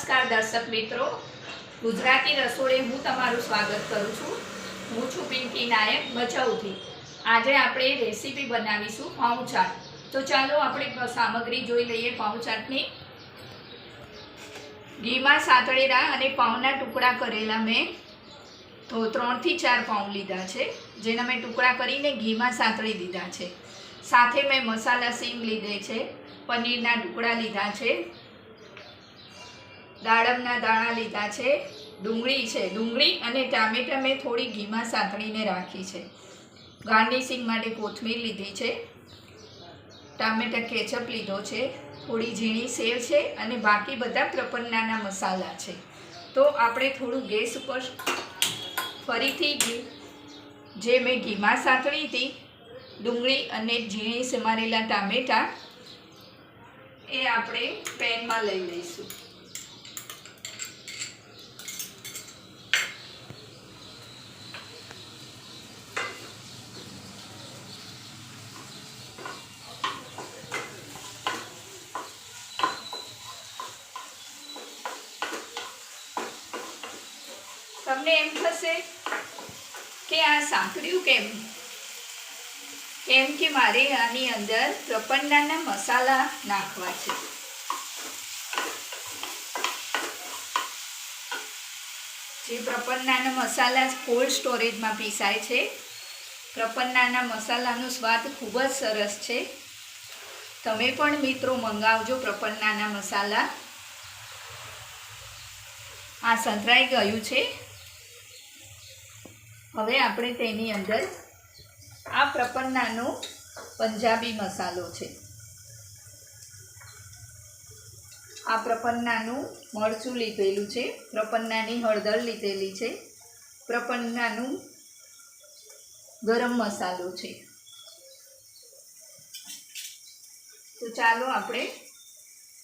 નમસ્કાર દર્શક મિત્રો. ગુજરાતી રસોડે હું તમારું સ્વાગત કરું છું. હું છું પિંકી નાયક ભચાઉથી આજે આપણે રેસીપી બનાવીશું પાઉં તો ચાલો આપણે સામગ્રી જોઈ લઈએ પાઉં ઘીમાં સાતળેલા અને પાઉંના ટુકડા કરેલા મેં. તો ત્રણથી ચાર પાઉં લીધા છે. જેના મેં ટુકડા કરીને ઘીમાં સાતળી દીધા છે. સાથે મેં મસાલા સીંગ લીધે છે. પનીરના ટુકડા લીધા છે. દાડમના દાણા લીધા છે. ડુંગળી છે. ડુંગળી અને ટામેટા મેં થોડી ઘીમાં સાંતળીને રાખી છે. ગાર્નિશિંગ માટે કોથમીર લીધી છે. ટામેટા કેચઅપ લીધો છે. થોડી ઝીણી સેવ છે અને બાકી બધા પ્રપન્નાના મસાલા છે. તો આપણે થોડું ગેસ ઉપર ફરીથી ઘી, જે મેં ઘીમાં સાંતળી હતી, ડુંગળી અને ઝીણી સમારેલા ટામેટા, એ આપણે પેનમાં લઈ લઈશું. તમને એમ થશે કે આ સાંકળ્યું કેમ? કેમ કે મારે આની અંદર પ્રપન્નાના મસાલા નાખવા છે. જે પ્રપન્નાના મસાલા કોલ્ડ સ્ટોરેજમાં પીસાય છે. પ્રપન્નાના મસાલાનો સ્વાદ ખૂબ જ સરસ છે. તમે પણ મિત્રો મંગાવજો પ્રપન્નાના મસાલા. આ સંતરાઈ ગયું છે. હવે આપણે તેની અંદર આ પ્રપન્નાનો પંજાબી મસાલો છે. આ પ્રપન્નાનું મરચું લીધેલું છે, પ્રપન્નાની હળદર લીધેલી છે, પ્રપન્નાનું ગરમ મસાલો છે. તો ચાલો આપણે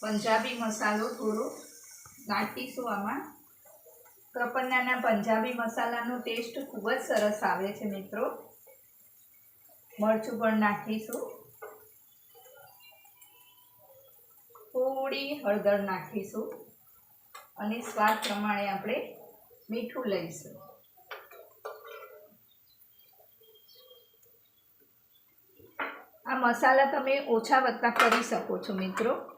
પંજાબી મસાલો થોડો નાખીશું આમાં. પ્રપન્નાના પંજાબી મસાલાનો ટેસ્ટ ખૂબ જ સરસ આવે છે મિત્રો. મરચું પણ નાખીશું. થોડી હળદર નાખીશું. અને સ્વાદ પ્રમાણે આપણે મીઠું લઈશું. આ મસાલા તમે ઓછા વત્તા કરી શકો છો મિત્રો.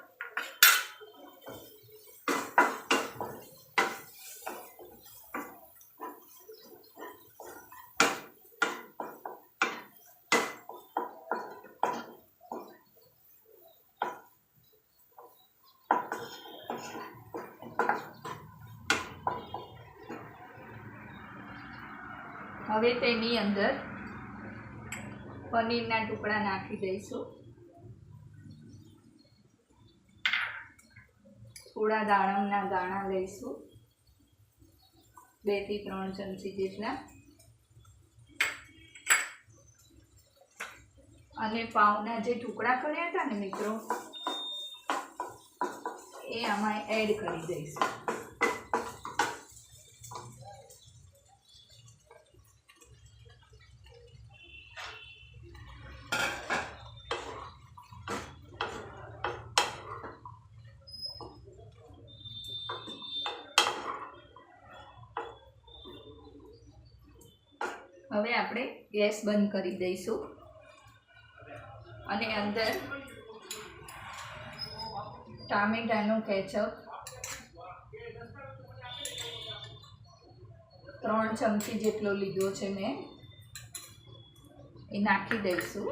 હવે તેની અંદર પનીરના ટુકડા નાખી દઈશું. થોડા દાડમના દાણા લઈશું. બેથી ત્રણ ચમચી જેટલા. અને પાઉના જે ટુકડા કર્યા હતા ને મિત્રો, એ આમાં એડ કરી દઈશું. હવે આપણે ગેસ બંધ કરી દઈશું. અને અંદર ટામેટાનું કેચઅપ, ત્રણ ચમચી જેટલો લીધો છે મેં, એ નાખી દઈશું.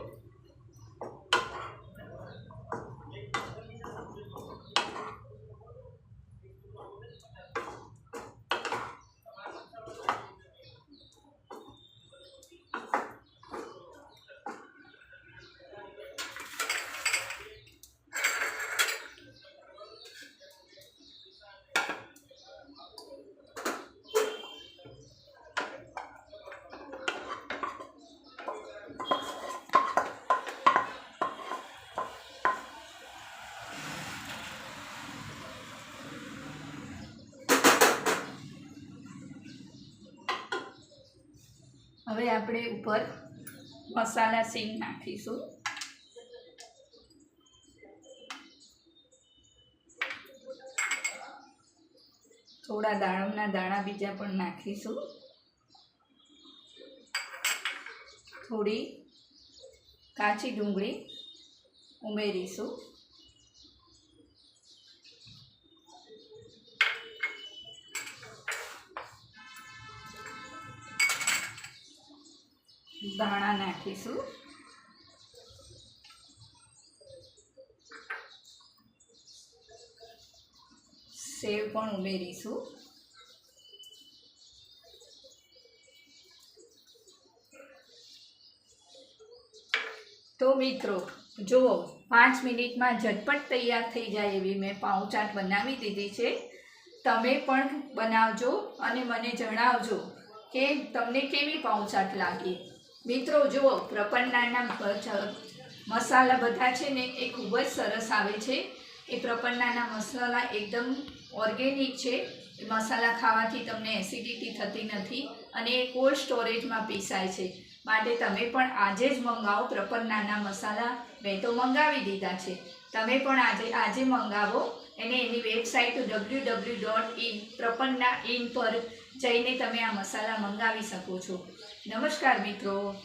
હવે આપણે ઉપર મસાલા સીંગ નાખીશું. થોડા દાણમના દાણા બીજા પણ નાખીશું. થોડી કાચી ડુંગળી ઉમેરીશું. ધાણા નાખીશું. સેવ પણ ઉમેરીશું. તો મિત્રો, જુઓ, પાંચ મિનિટમાં ઝટપટ તૈયાર થઈ જાય એવી મેં પાઉં ચાટ બનાવી દીધી છે. તમે પણ બનાવજો અને મને જણાવજો કે તમને કેવી પાઉં ચાટ લાગી. મિત્રો, જુઓ પ્રપન્નાના મસાલા બધા છે ને એ ખૂબ જ સરસ આવે છે. એ પ્રપન્નાના મસાલા એકદમ ઓર્ગેનિક છે. એ મસાલા ખાવાથી તમને એસિડિટી થતી નથી અને એ કોલ્ડ સ્ટોરેજમાં પીસાય છે. માટે તમે પણ આજે જ મંગાવો પ્રપન્નાના મસાલા. મેં તો મંગાવી દીધા છે. તમે પણ આજે આજે મંગાવો. અને એની website W W dot in Prapanna in પર જઈને તમે આ મસાલા મંગાવી શકો છો. નમસ્કાર મિત્રો.